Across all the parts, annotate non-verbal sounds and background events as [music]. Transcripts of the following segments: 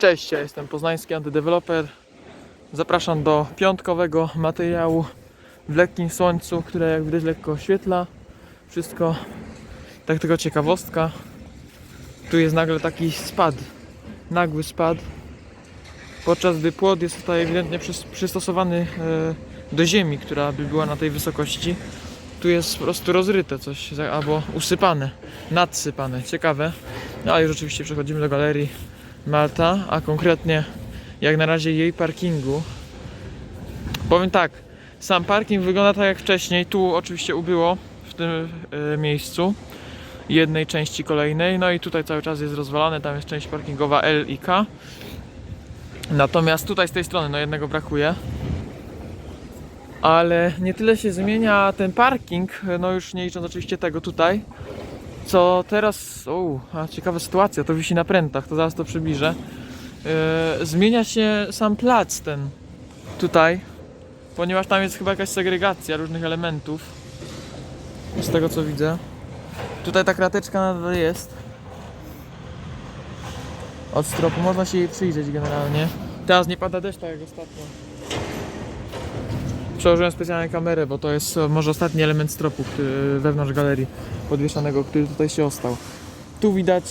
Cześć, ja jestem poznański antydeweloper. Zapraszam do piątkowego materiału w lekkim słońcu, które jak widać lekko oświetla. Wszystko, tak tylko ciekawostka. Tu jest nagle taki spad, nagły spad. Podczas gdy płot jest tutaj ewidentnie przys- przystosowany e, do ziemi, która by była na tej wysokości. Tu jest po prostu rozryte coś, albo usypane, nadsypane. Ciekawe. No ale już oczywiście przechodzimy do galerii Malta, a konkretnie jak na razie jej parkingu. Powiem tak, sam parking wygląda tak jak wcześniej. Tu oczywiście ubyło w tym e, miejscu jednej części kolejnej. No i tutaj cały czas jest rozwalane, tam jest część parkingowa L i K. Natomiast tutaj z tej strony no jednego brakuje. Ale nie tyle się zmienia ten parking, no już nie licząc oczywiście tego tutaj, co teraz, o, ciekawa sytuacja, to wisi na prętach, to zaraz to przybliżę. Yy, zmienia się sam plac ten tutaj, ponieważ tam jest chyba jakaś segregacja różnych elementów. Z tego co widzę. Tutaj ta krateczka nadal jest. Od stropu można się jej przyjrzeć generalnie. Teraz nie pada deszcz tak jak ostatnio. Przełożyłem specjalnie kamerę, bo to jest e, może ostatni element stropu który, wewnątrz galerii podwieszanego, który tutaj się ostał. Tu widać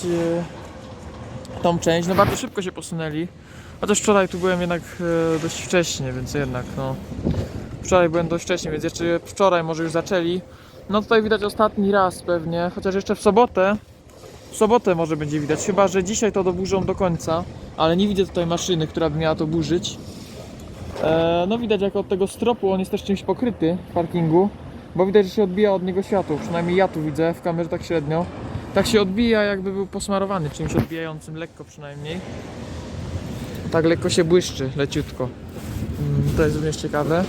e, tą część, no bardzo szybko się posunęli. Chociaż wczoraj tu byłem jednak e, dość wcześnie, więc jednak no. Wczoraj byłem dość wcześnie, więc jeszcze wczoraj może już zaczęli. No tutaj widać ostatni raz pewnie, chociaż jeszcze w sobotę. W sobotę może będzie widać, chyba że dzisiaj to doburzą do końca, ale nie widzę tutaj maszyny, która by miała to burzyć. E, no widać jak od tego stropu on jest też czymś pokryty w parkingu, bo widać, że się odbija od niego światło, przynajmniej ja tu widzę w kamerze tak średnio. Tak się odbija jakby był posmarowany czymś odbijającym, lekko przynajmniej. Tak lekko się błyszczy, leciutko. Mm, To jest również ciekawe.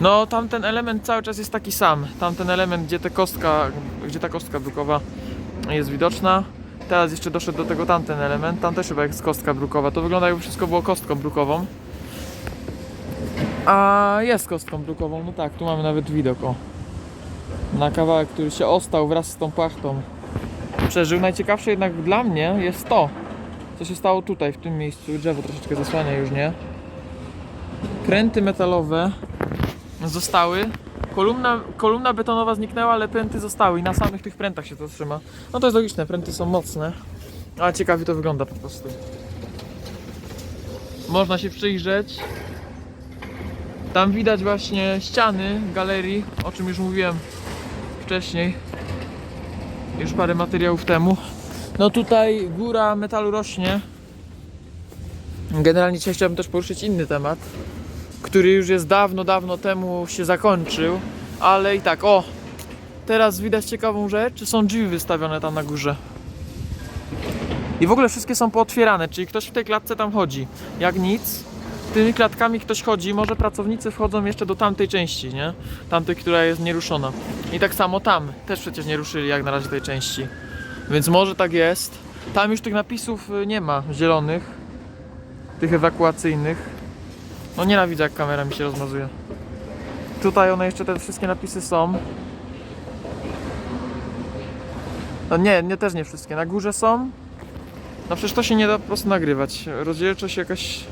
No tamten element cały czas jest taki sam. Tamten element, gdzie, te kostka, gdzie ta kostka brukowa jest widoczna. Teraz jeszcze doszedł do tego tamten element. Tam też chyba jest kostka brukowa. To wygląda jakby wszystko było kostką brukową. A jest kostką brukową, no tak, tu mamy nawet widok o. Na kawałek, który się ostał wraz z tą płachtą. Przeżył. Najciekawsze jednak dla mnie jest to, co się stało tutaj, w tym miejscu. Drzewo troszeczkę zasłania już, nie? Pręty metalowe zostały. Kolumna, kolumna betonowa zniknęła, ale pręty zostały i na samych tych prętach się to trzyma. No to jest logiczne, pręty są mocne. Ale ciekawie to wygląda po prostu. Można się przyjrzeć. Tam widać właśnie ściany galerii, o czym już mówiłem wcześniej. Już parę materiałów temu. No tutaj góra metalu rośnie. Generalnie dzisiaj chciałbym też poruszyć inny temat, który już jest dawno, dawno temu się zakończył, ale i tak, o! Teraz widać ciekawą rzecz, są drzwi wystawione tam na górze. I w ogóle wszystkie są pootwierane, czyli ktoś w tej klatce tam chodzi. Jak nic, tymi klatkami ktoś chodzi, może pracownicy wchodzą jeszcze do tamtej części, nie? Tamtej, która jest nieruszona. I tak samo tam, też przecież nie ruszyli jak na razie tej części. Więc może tak jest. Tam już tych napisów y, nie ma zielonych, tych ewakuacyjnych. No nienawidzę jak kamera mi się rozmazuje. Tutaj one jeszcze te wszystkie napisy są. No nie, nie też nie wszystkie. Na górze są. No przecież to się nie da po prostu nagrywać. Rozdzielczość jakaś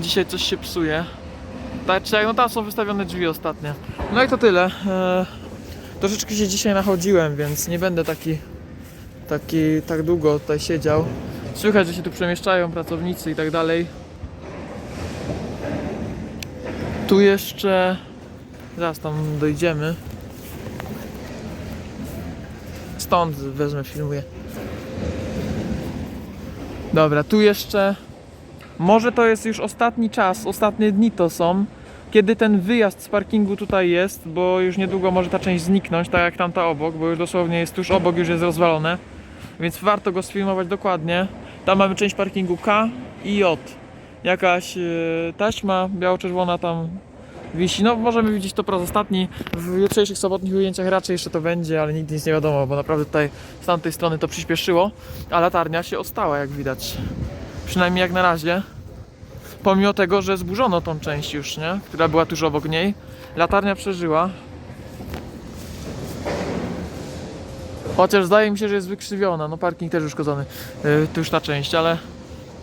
dzisiaj coś się psuje. Tak czy jak, no tam są wystawione drzwi ostatnie. No i to tyle. Eee, troszeczkę się dzisiaj nachodziłem, więc nie będę taki, taki tak długo tutaj siedział. Słychać, że się tu przemieszczają pracownicy i tak dalej. Tu jeszcze. Zaraz tam dojdziemy. Stąd wezmę, filmuję. Dobra, tu jeszcze. Może to jest już ostatni czas, ostatnie dni to są, kiedy ten wyjazd z parkingu tutaj jest, bo już niedługo może ta część zniknąć, tak jak tamta obok, bo już dosłownie jest tuż obok, już jest rozwalone. Więc warto go sfilmować dokładnie. Tam mamy część parkingu K i J. Jakaś e, taśma biało-czerwona tam wisi. No możemy widzieć to po raz ostatni. W jutrzejszych sobotnich ujęciach raczej jeszcze to będzie, ale nigdy nic nie wiadomo, bo naprawdę tutaj z tamtej strony to przyspieszyło. A latarnia się ostała, jak widać. Przynajmniej jak na razie. Pomimo tego, że zburzono tą część już, nie? Która była tuż obok niej. Latarnia przeżyła. Chociaż zdaje mi się, że jest wykrzywiona. No parking też uszkodzony. Yy, już ta część, ale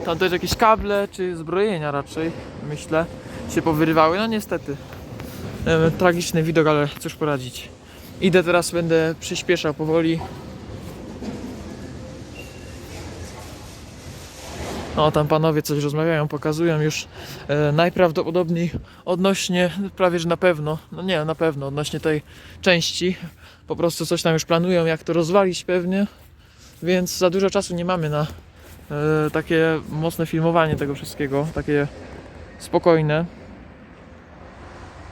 Tam też jakieś kable czy zbrojenia raczej, myślę, się powyrywały. No niestety. E, tragiczny widok, ale cóż poradzić. Idę teraz, będę przyspieszał powoli. O, tam panowie coś rozmawiają, pokazują już e, najprawdopodobniej odnośnie, prawie że na pewno, no nie, na pewno odnośnie tej części. Po prostu coś tam już planują, jak to rozwalić pewnie. Więc za dużo czasu nie mamy na e, takie mocne filmowanie tego wszystkiego, takie spokojne.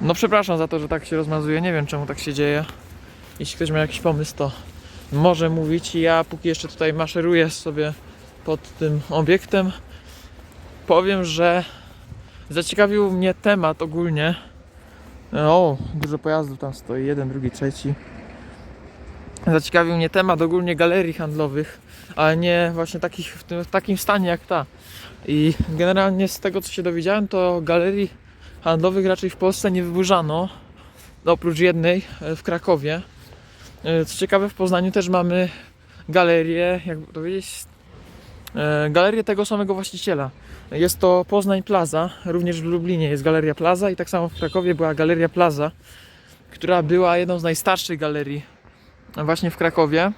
No przepraszam za to, że tak się rozmazuje, nie wiem czemu tak się dzieje. Jeśli ktoś ma jakiś pomysł, to może mówić. Ja póki jeszcze tutaj maszeruję sobie pod tym obiektem, powiem, że zaciekawił mnie temat ogólnie. O, dużo pojazdów tam stoi, jeden, drugi, trzeci. Zaciekawił mnie temat ogólnie galerii handlowych, ale nie właśnie takich w, tym, w takim stanie jak ta. I generalnie z tego co się dowiedziałem, to galerii handlowych raczej w Polsce nie wyburzano. Oprócz jednej e, w Krakowie. E, Co ciekawe, w Poznaniu też mamy galerię, jakby to powiedzieć, e, galerię tego samego właściciela. Jest to Poznań Plaza, również w Lublinie jest Galeria Plaza i tak samo w Krakowie była Galeria Plaza, która była jedną z najstarszych galerii właśnie w Krakowie.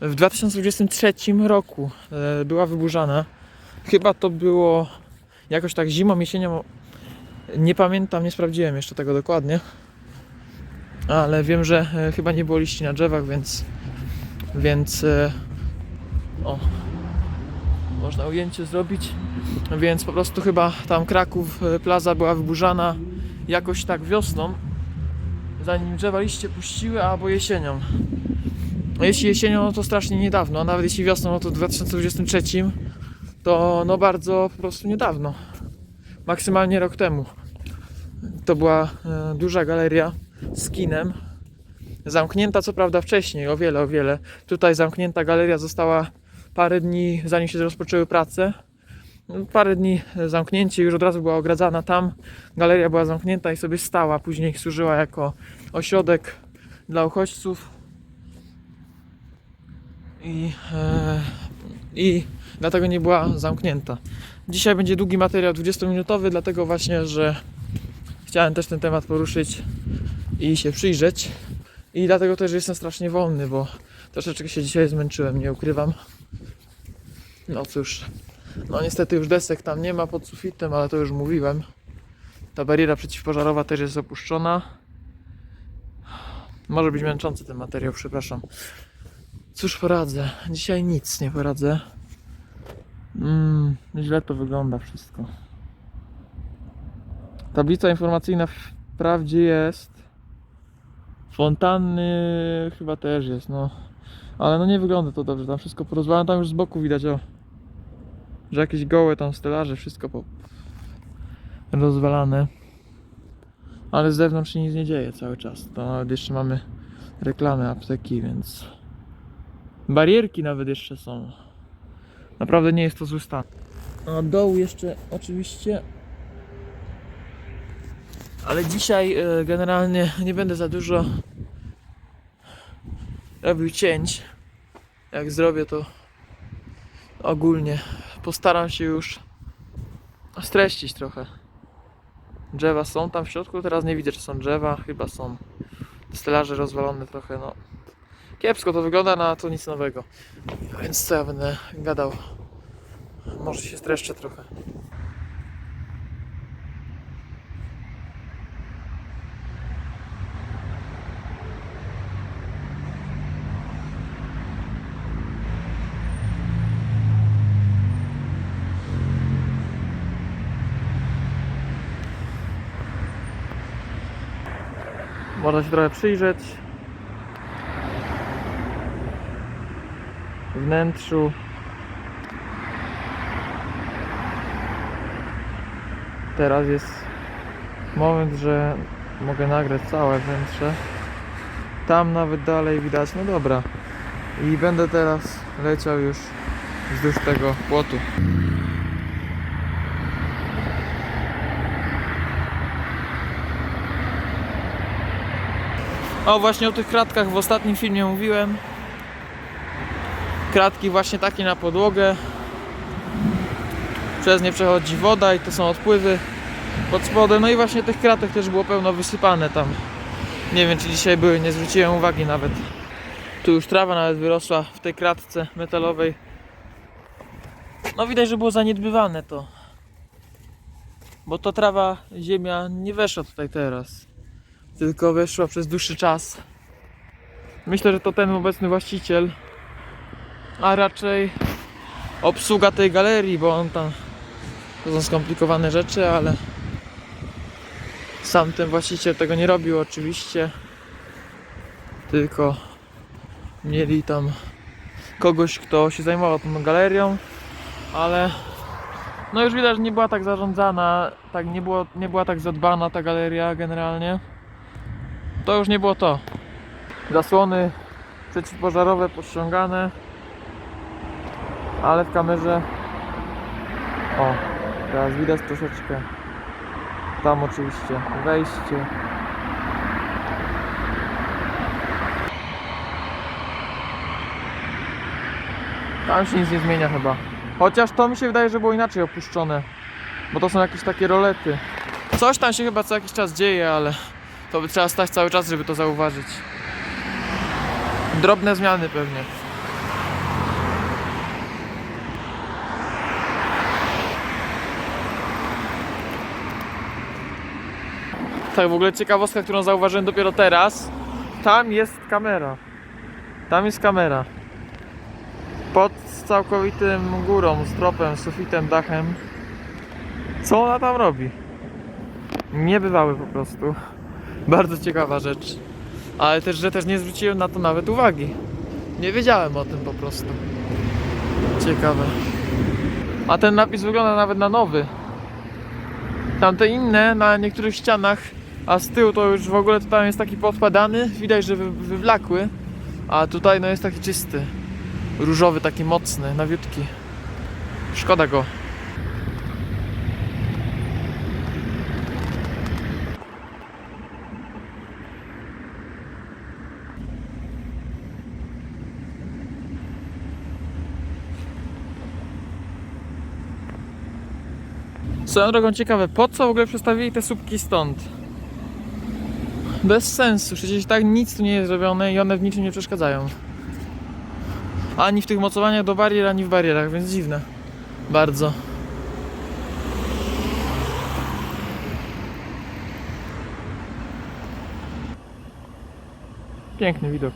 W 2023 roku e, była wyburzana. Chyba to było jakoś tak zimą, jesienią. Nie pamiętam, nie sprawdziłem jeszcze tego dokładnie. Ale wiem, że e, chyba nie było liści na drzewach, więc. Więc. e, O. Można ujęcie zrobić. Więc po prostu chyba tam Kraków e, plaza była wyburzana jakoś tak wiosną. Zanim drzewa liście puściły, albo jesienią. Jeśli jesienią, no to strasznie niedawno, a nawet jeśli wiosną, no to w 2023, to no bardzo po prostu niedawno. Maksymalnie rok temu. To była e, duża galeria z kinem. Zamknięta co prawda wcześniej, o wiele, o wiele. Tutaj zamknięta galeria została parę dni zanim się rozpoczęły prace. No, Parę dni zamknięcie, już od razu była ogradzana tam. Galeria była zamknięta i sobie stała. Później służyła jako ośrodek dla uchodźców. I, e, I dlatego nie była zamknięta. Dzisiaj będzie długi materiał 20-minutowy, dlatego właśnie, że chciałem też ten temat poruszyć i się przyjrzeć. I dlatego też jestem strasznie wolny, bo troszeczkę się dzisiaj zmęczyłem, nie ukrywam. No cóż, no niestety już desek tam nie ma pod sufitem, ale to już mówiłem. Ta bariera przeciwpożarowa też jest opuszczona. Może być męczący ten materiał, przepraszam. Cóż poradzę, dzisiaj nic nie poradzę. Mm, źle to wygląda wszystko. Tablica informacyjna wprawdzie jest. Fontanny chyba też jest, no. Ale no nie wygląda to dobrze, tam wszystko porozwalane, tam już z boku widać, o. Że jakieś gołe tam stelaże, wszystko po... rozwalane. Ale z zewnątrz się nic nie dzieje cały czas. To nawet jeszcze mamy reklamy apteki, więc... Barierki nawet jeszcze są. Naprawdę nie jest to zły stan. A dołu jeszcze oczywiście. Ale dzisiaj e, generalnie nie będę za dużo robił cięć. Jak zrobię to ogólnie postaram się już streścić trochę. Drzewa są tam w środku, teraz nie widzę czy są drzewa, chyba są. Stelaże rozwalone trochę, no. Kiepsko to wygląda, na to nic nowego. Więc co ja będę gadał? Może się streszczę trochę. Można się trochę przyjrzeć. wnętrzu. Teraz jest moment, że mogę nagrać całe wnętrze. Tam nawet dalej widać, no dobra. I będę teraz leciał już wzdłuż tego płotu. O, właśnie o tych kratkach w ostatnim filmie mówiłem. Kratki właśnie takie na podłogę. Przez nie przechodzi woda i to są odpływy pod spodem. No i właśnie tych kratek też było pełno wysypane tam. Nie wiem czy dzisiaj były, nie zwróciłem uwagi nawet. Tu już trawa nawet wyrosła w tej kratce metalowej. No widać, że było zaniedbywane to. Bo to trawa, ziemia nie weszła tutaj teraz. Tylko weszła przez dłuższy czas. Myślę, że to ten obecny właściciel, a raczej obsługa tej galerii, bo on tam to są skomplikowane rzeczy, ale sam ten właściciel tego nie robił oczywiście. Tylko mieli tam kogoś, kto się zajmował tą galerią, ale no już widać, że nie była tak zarządzana, tak nie, było, nie była tak zadbana ta galeria generalnie. To już nie było to. Zasłony przeciwpożarowe pościągane, ale w kamerze o, teraz widać troszeczkę. Tam oczywiście wejście. Tam się nic nie zmienia chyba. Chociaż to mi się wydaje, że było inaczej opuszczone bo to są jakieś takie rolety. Coś tam się chyba co jakiś czas dzieje, ale to by trzeba stać cały czas, żeby to zauważyć drobne zmiany pewnie Tak, w ogóle ciekawostka, którą zauważyłem dopiero teraz. Tam jest kamera. Tam jest kamera. Pod całkowitym górą, stropem, sufitem, dachem. Co ona tam robi? Niebywały po prostu. Bardzo ciekawa rzecz. Ale też, że też nie zwróciłem na to nawet uwagi. Nie wiedziałem o tym po prostu. Ciekawe. A ten napis wygląda nawet na nowy. Tamte inne na niektórych ścianach, a z tyłu to już w ogóle to tam jest taki podpadany, widać, że wy, wywlakły, a tutaj no jest taki czysty, różowy, taki mocny, nawiutki. Szkoda go. Swoją drogą ciekawe, po co w ogóle przestawili te słupki stąd? Bez sensu, przecież tak nic tu nie jest zrobione i one w niczym nie przeszkadzają. Ani w tych mocowaniach do barier, ani w barierach, więc dziwne. Bardzo. Piękny widok.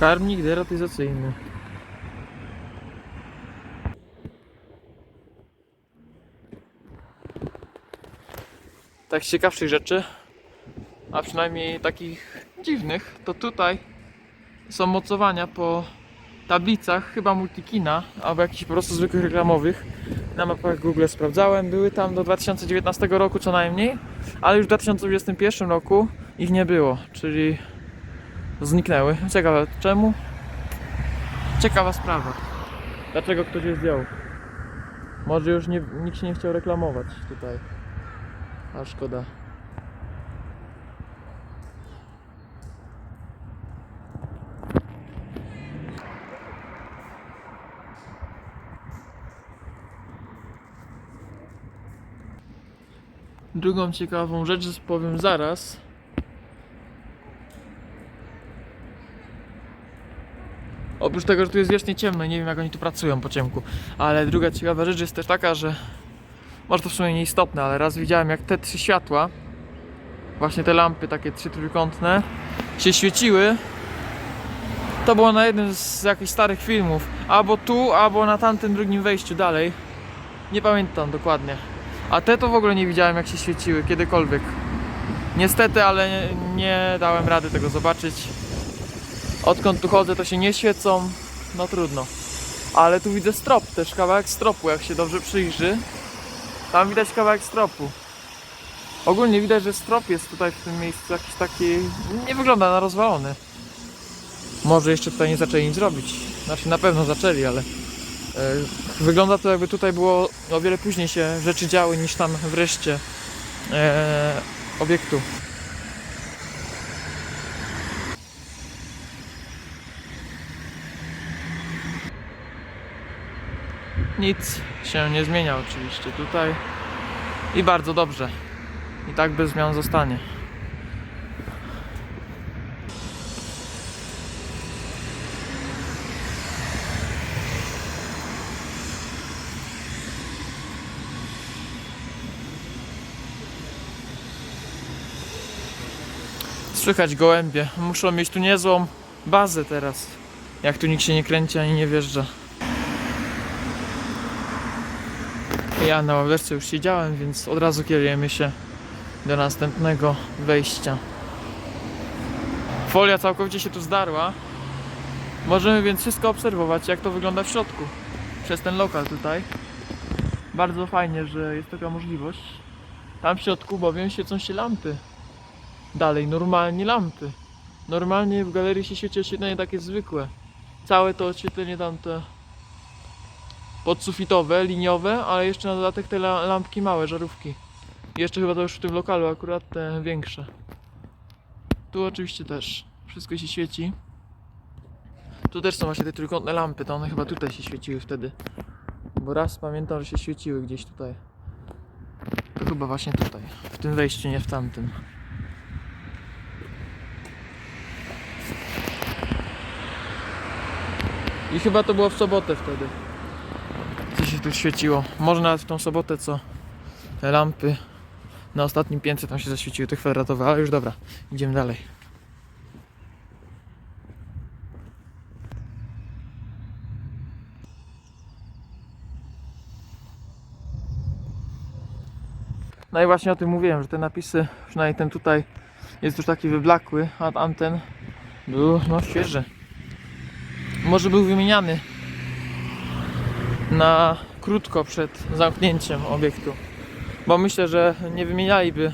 Karmnik deratyzacyjny. Tak ciekawszych rzeczy, a przynajmniej takich dziwnych, to tutaj są mocowania po tablicach, chyba multikina, albo jakichś po prostu zwykłych reklamowych. Na mapach Google sprawdzałem, były tam do 2019 roku co najmniej, ale już w 2021 roku ich nie było, czyli zniknęły. Ciekawe czemu? Ciekawa sprawa. Dlaczego ktoś je zdjął? Może już nie, nikt się nie chciał reklamować tutaj. A szkoda. Drugą ciekawą rzecz powiem zaraz. Oprócz tego, że tu jest wiecznie ciemno i nie wiem jak oni tu pracują po ciemku. Ale druga ciekawa rzecz jest też taka, że może to w sumie nieistotne, ale raz widziałem jak te trzy światła, właśnie te lampy takie trzy trójkątne, się świeciły. To było na jednym z jakichś starych filmów. Albo tu, albo na tamtym drugim wejściu dalej. Nie pamiętam dokładnie. A te to w ogóle nie widziałem jak się świeciły kiedykolwiek. Niestety, ale nie, nie dałem rady tego zobaczyć. Odkąd tu chodzę to się nie świecą. No trudno. Ale tu widzę strop też, kawałek stropu jak się dobrze przyjrzy. Tam widać kawałek stropu. Ogólnie widać, że strop jest tutaj w tym miejscu jakiś taki. Nie wygląda na rozwalony. Może jeszcze tutaj nie zaczęli nic robić. Znaczy na pewno zaczęli, ale. e, wygląda to jakby tutaj było o wiele później się rzeczy działy niż tam wreszcie e, obiektu. Nic się nie zmienia oczywiście tutaj. I bardzo dobrze. I tak bez zmian zostanie. Słychać gołębie. Muszą mieć tu niezłą bazę teraz. Jak tu nikt się nie kręci ani nie wjeżdża. Ja na ławeczce już siedziałem, więc od razu kierujemy się do następnego wejścia. Folia całkowicie się tu zdarła. Możemy więc wszystko obserwować, jak to wygląda w środku. Przez ten lokal tutaj. Bardzo fajnie, że jest taka możliwość. Tam w środku bowiem świecą się lampy. Dalej, normalnie lampy. Normalnie w galerii się świeci oświetlenie takie zwykłe. Całe to oświetlenie tamte podsufitowe, liniowe, ale jeszcze na dodatek te la- lampki małe, żarówki. Jeszcze chyba to już w tym lokalu akurat te większe. Tu oczywiście też wszystko się świeci. Tu też są właśnie te trójkątne lampy, to one chyba tutaj się świeciły wtedy. Bo raz pamiętam, że się świeciły gdzieś tutaj. To chyba właśnie tutaj, w tym wejściu, nie w tamtym. I chyba to było w sobotę wtedy. Się tu świeciło. Może nawet w tą sobotę, co te lampy na ostatnim piętrze tam się zaświeciły, te kwadratowe, ale już dobra, idziemy dalej. No i właśnie o tym mówiłem, że te napisy, przynajmniej ten tutaj jest już taki wyblakły, a tamten był no świeży. Może był wymieniany na krótko przed zamknięciem obiektu. Bo myślę, że nie wymienialiby,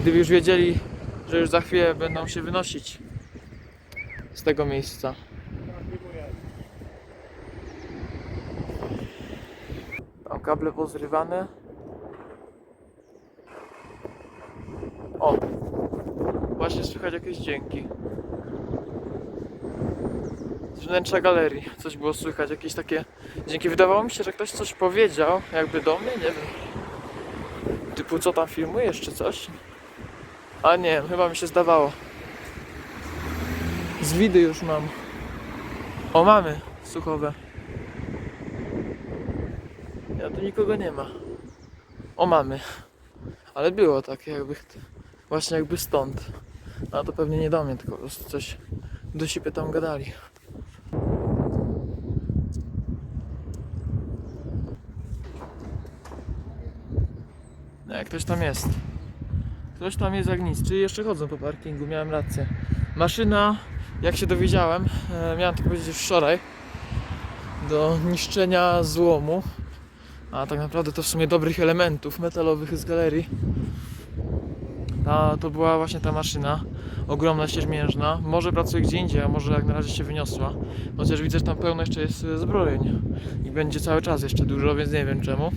gdyby już wiedzieli, że już za chwilę będą się wynosić z tego miejsca. Tam kable pozrywane. O! Właśnie słychać jakieś dźwięki. Z wnętrza galerii coś było słychać, jakieś takie dźwięki. Wydawało mi się, że ktoś coś powiedział, jakby do mnie, nie wiem. Typu co tam filmujesz, czy coś? A nie, chyba mi się zdawało. Z widy już mam. O, mamy słuchowe. Ja tu nikogo nie ma. O, mamy. Ale było takie jakby, właśnie jakby stąd. No to pewnie nie do mnie, tylko po prostu coś do siebie tam gadali. Nie, ktoś tam jest. Ktoś tam jest jak nic. Czyli jeszcze chodzą po parkingu, miałem rację. Maszyna, jak się dowiedziałem, e, miałem to powiedzieć wczoraj, do niszczenia złomu. A tak naprawdę to w sumie dobrych elementów metalowych z galerii. To była właśnie ta maszyna, ogromna, siermiężna. Może pracuje gdzie indziej, a może jak na razie się wyniosła. Chociaż widzę, że tam pełno jeszcze jest zbrojeń. I będzie cały czas jeszcze dużo, więc nie wiem czemu.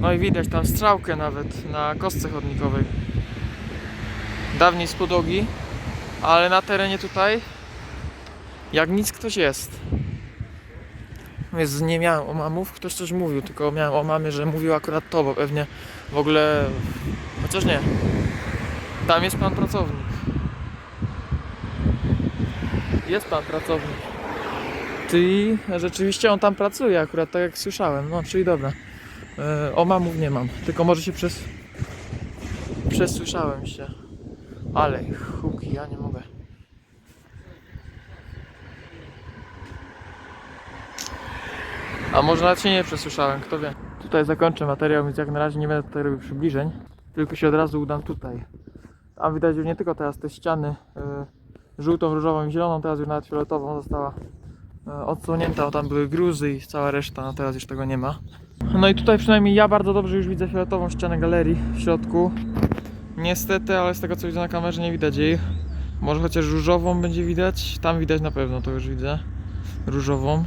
No i widać tam strzałkę nawet na kostce chodnikowej. Dawniej z podłogi, ale na terenie tutaj jak nic ktoś jest. Więc nie miałem omamów, ktoś coś mówił, tylko miałem omamy, że mówił akurat to, bo pewnie w ogóle... Chociaż nie. Tam jest pan pracownik. Jest pan pracownik. Czyli rzeczywiście on tam pracuje akurat, tak jak słyszałem. No, czyli dobra. E, omamów nie mam, tylko może się przez... Przesłyszałem się. Ale huki, ja nie mogę. A może nawet się nie przesłyszałem, kto wie. Tutaj zakończę materiał, więc jak na razie nie będę tutaj robił przybliżeń, tylko się od razu udam tutaj. A widać że nie tylko teraz te ściany y, żółtą, różową i zieloną, teraz już nawet fioletową została odsłonięta, bo tam były gruzy i cała reszta, no teraz już tego nie ma. No i tutaj przynajmniej ja bardzo dobrze już widzę fioletową ścianę galerii w środku. Niestety, ale z tego co widzę na kamerze nie widać jej. Może chociaż różową będzie widać, tam widać na pewno, to już widzę. Różową.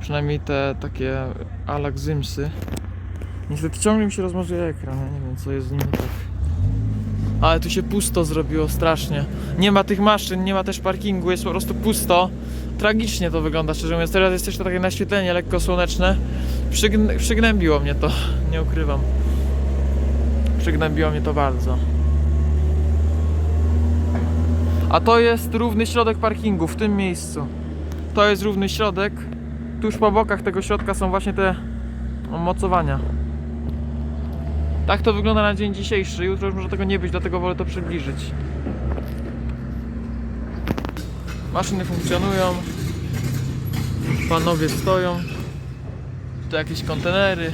Przynajmniej te takie alakzymsy. Niestety ciągle mi się rozmazuje ekran, ja nie wiem co jest z nim tak. Ale tu się pusto zrobiło strasznie. Nie ma tych maszyn, nie ma też parkingu, jest po prostu pusto. Tragicznie to wygląda, szczerze mówiąc. Teraz jest to takie naświetlenie lekko słoneczne. Przygn- przygnębiło mnie to, [laughs] nie ukrywam. Przygnębiło mnie to bardzo. A to jest równy środek parkingu w tym miejscu. To jest równy środek. Tuż po bokach tego środka są właśnie te mocowania. Tak to wygląda na dzień dzisiejszy. Jutro już może tego nie być, dlatego wolę to przybliżyć. Maszyny funkcjonują. Panowie stoją. Tu jakieś kontenery.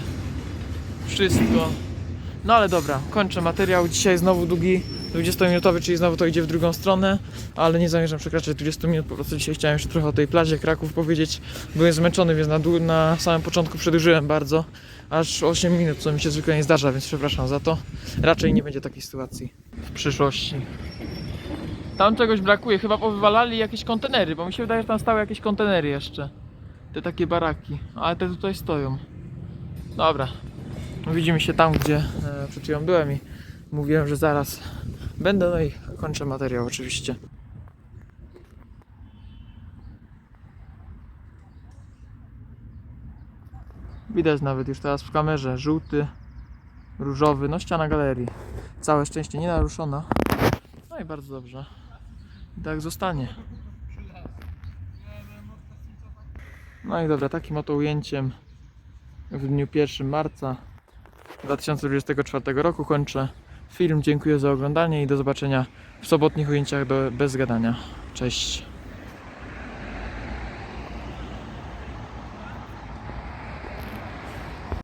Wszystko. No ale dobra, kończę materiał. Dzisiaj znowu długi 20-minutowy, czyli znowu to idzie w drugą stronę, ale nie zamierzam przekraczać 20 minut. Po prostu dzisiaj chciałem jeszcze trochę o tej plaży Kraków powiedzieć. Byłem zmęczony, więc na, na samym początku przedłużyłem bardzo. Aż 8 minut, co mi się zwykle nie zdarza, więc przepraszam za to. Raczej nie będzie takiej sytuacji w przyszłości. Tam czegoś brakuje, chyba powywalali jakieś kontenery, bo mi się wydaje, że tam stały jakieś kontenery jeszcze. Te takie baraki, ale te tutaj stoją. Dobra, widzimy się tam, gdzie e, przed chwilą byłem i mówiłem, że zaraz będę, no i kończę materiał oczywiście. Widać nawet już teraz w kamerze żółty, różowy, no ściana galerii. Całe szczęście nie naruszona. No i bardzo dobrze. I tak zostanie. No i dobra, takim oto ujęciem w dniu 1 marca 2024 roku kończę film. Dziękuję za oglądanie i do zobaczenia w sobotnich ujęciach do, bez gadania. Cześć.